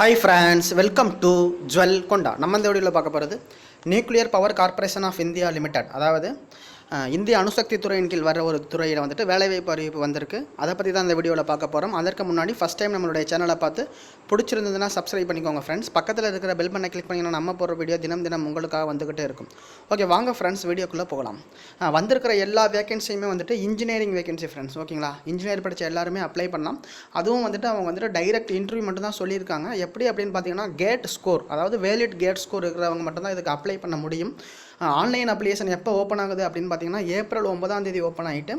Hi friends welcome to ஜுவல் கொண்டா நம்ம இந்த வீடியோவில் பார்க்க போகிறது nuclear power corporation of India limited அதாவது இந்திய அணுசக்தி துறையின் கீழ் வர ஒரு துறையில் வந்துட்டு வேலைவாய்ப்பு அறிவிப்பு வந்திருக்கு. அதை பற்றி தான் இந்த வீடியோவில் பார்க்க போகிறோம் அதற்கு முன்னாடி ஃபஸ்ட் டைம் நம்மளுடைய சேனலை பார்த்து பிடிச்சிருந்ததுன்னா சப்ஸ்கிரைப் பண்ணிக்கோங்க ஃப்ரெண்ட்ஸ் பக்கத்தில் இருக்கிற பெல் பண்ணை கிளிக் பண்ணிங்கன்னா நம்ம போகிற வீடியோ தினம் தினம் உங்களுக்காக வந்துக்கிட்டே இருக்கும். ஓகே வாங்க ஃப்ரெண்ட்ஸ் வீடியோக்குள்ளே போகலாம். வந்திருக்கிற எல்லா வேகன்சியுமே வந்துட்டு இன்ஜினியரிங் வேகன்சி ஃப்ரெண்ட்ஸ் ஓகேங்களா? இன்ஜினியர் படித்த எல்லாருமே அப்ளை பண்ணலாம். அதுவும் வந்துட்டு அவங்க வந்துட்டு டைரக்ட் இன்டர்வியூ மட்டும் தான் சொல்லியிருக்காங்க. எப்படி அப்படின்னு பார்த்தீங்கன்னா கேட் ஸ்கோர் அதாவது வேலிட் கேட் ஸ்கோர் இருக்கிறவங்க மட்டும்தான் இதுக்கு அப்ளை பண்ண முடியும். ஆன்லைன் அப்ளிகேஷன் எப்போ ஓப்பன் ஆகுது அப்படின்னு பார்த்தீங்கன்னா ஏப்ரல் ஒன்பதாம் தேதி ஓப்பன் ஆகிட்டு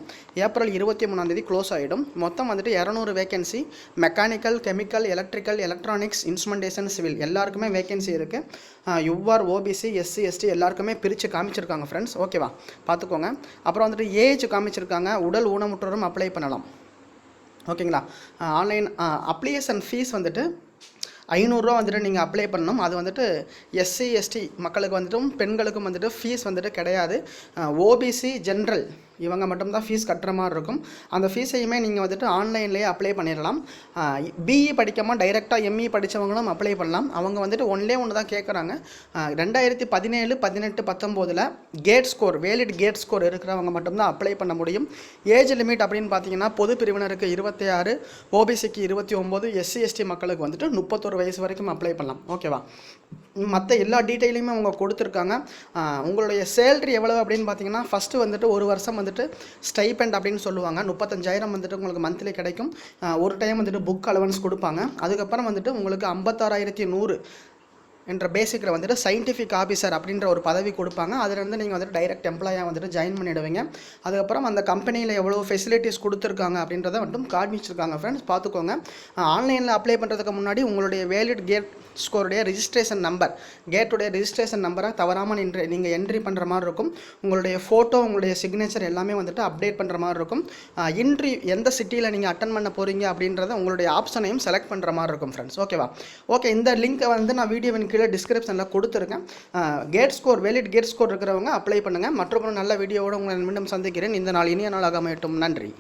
ஏப்ரல் இருபத்தி மூணாம் தேதி க்ளோஸ் ஆகிடும் மொத்தம் வந்துட்டு இரநூறு vacancy mechanical chemical electrical electronics instrumentation civil எல்லாருக்குமே வேகன்சி இருக்குது யுஆர் ஓபிசி எஸ்சி எஸ்டி எல்லாருக்குமே பிரித்து காமிச்சிருக்காங்க ஃப்ரெண்ட்ஸ் ஓகேவா பார்த்துக்கோங்க. அப்புறம் வந்துட்டு ஏஜ் காமிச்சிருக்காங்க. உடல் ஊனமுற்றோரும் அப்ளை பண்ணலாம். ஓகேங்களா ஆன்லைன் அப்ளிகேஷன் ஃபீஸ் வந்துட்டு ஐநூறுரூவா வந்துட்டு நீங்கள் அப்ளை பண்ணணும். அது வந்துட்டு எஸ்சி எஸ்டி மக்களுக்கு வந்துட்டும் பெண்களுக்கும் வந்துட்டு ஃபீஸ் வந்துட்டு கிடையாது. ஓபிசி ஜென்ரல் இவங்க மட்டும்தான் ஃபீஸ் கட்டுற மாதிரி இருக்கும். அந்த ஃபீஸையுமே நீங்கள் வந்துட்டு ஆன்லைன்லேயே அப்ளை பண்ணிடலாம் பிஇ படிக்காமல் டைரெக்டாக எம்இ படித்தவங்களும் அப்ளை பண்ணலாம். அவங்க வந்துட்டு ஒன்லே ஒன்று தான் கேட்குறாங்க ரெண்டாயிரத்தி பதினேழு பதினெட்டு பத்தொம்போதில் GATE score valid GATE score இருக்கிறவங்க மட்டும்தான் அப்ளை பண்ண முடியும். ஏஜ் லிமிட் அப்படின்னு பார்த்தீங்கன்னா பொது பிரிவினருக்கு இருபத்தி ஆறு ஓபிசிக்கு இருபத்தி ஒம்பது எஸ்சி எஸ்டி மக்களுக்கு வந்துட்டு முப்பத்தொரு வயசு வரைக்கும் அப்ளை பண்ணலாம். ஓகேவா மற்ற எல்லா டீட்டெயிலுமே அவங்க கொடுத்துருக்காங்க. உங்களுடைய சேல்ரி எவ்வளவு அப்படின்னு பார்த்தீங்கன்னா ஃபஸ்ட்டு வந்துட்டு ஒரு வருஷம் வந்துட்டு ஸ்டைபெண்ட் அப்படின்னு சொல்லுவாங்க. முப்பத்தஞ்சாயிரம் வந்துட்டு உங்களுக்கு மந்த்லி கிடைக்கும். ஒரு டைம் வந்துட்டு புக் அலவன்ஸ் கொடுப்பாங்க. அதுக்கப்புறம் வந்துட்டு உங்களுக்கு ஐம்பத்தாறாயிரத்தி நூறு என்ற பேசிக்கில் வந்துட்டு சயின்டிஃபிக் ஆஃபீஸர் அப்படின்ற ஒரு பதவி கொடுப்பாங்க. அதுலேருந்து நீங்கள் வந்துட்டு டைரக்ட் எம்ப்ளாயாக வந்துட்டு ஜாயின் பண்ணிடுவீங்க. அதுக்கப்புறம் அந்த கம்பெனியில் எவ்வளோ ஃபெசிலிட்டிஸ் கொடுத்துருக்காங்க அப்படின்றத மட்டும் காமிச்சிருக்காங்க ஃப்ரெண்ட்ஸ் பார்த்துக்கோங்க. ஆன்லைனில் அப்ளை பண்ணுறதுக்கு முன்னாடி உங்களுடைய வேலிட் கேட் ஸ்கோருடைய ரிஜிஸ்ட்ரேஷன் நம்பர் கேட்டுடைய ரிஜிஸ்ட்ரேஷன் நம்பரை தவறாமல் நின்று நீங்கள் என்ட்ரி பண்ணுற மாதிரி இருக்கும். உங்களுடைய ஃபோட்டோ உங்களுடைய சிக்னேச்சர் எல்லாமே வந்துட்டு அப்டேட் பண்ணுற மாதிரி இருக்கும். இன்ட்ரி எந்த சிட்டியில் நீங்கள் அட்டன் பண்ண போகிறீங்க அப்படின்றத உங்களுடைய ஆப்ஷனையும் செலக்ட் பண்ணுற மாதிரி இருக்கும் ஃப்ரெண்ட்ஸ் ஓகேவா ஓகே இந்த லிங்க்கை வந்து நான் வீடியோவின் கீழே டிஸ்கிரிப்ஷனில் கொடுத்துருக்கேன். GATE score valid GATE score இருக்கிறவங்க அப்ளை பண்ணுங்கள் மற்றொரு நல்ல வீடியோவோட உங்களை மீண்டும் சந்திக்கிறேன். இந்த நாள் இனிய நாளாக அமையட்டும். நன்றி.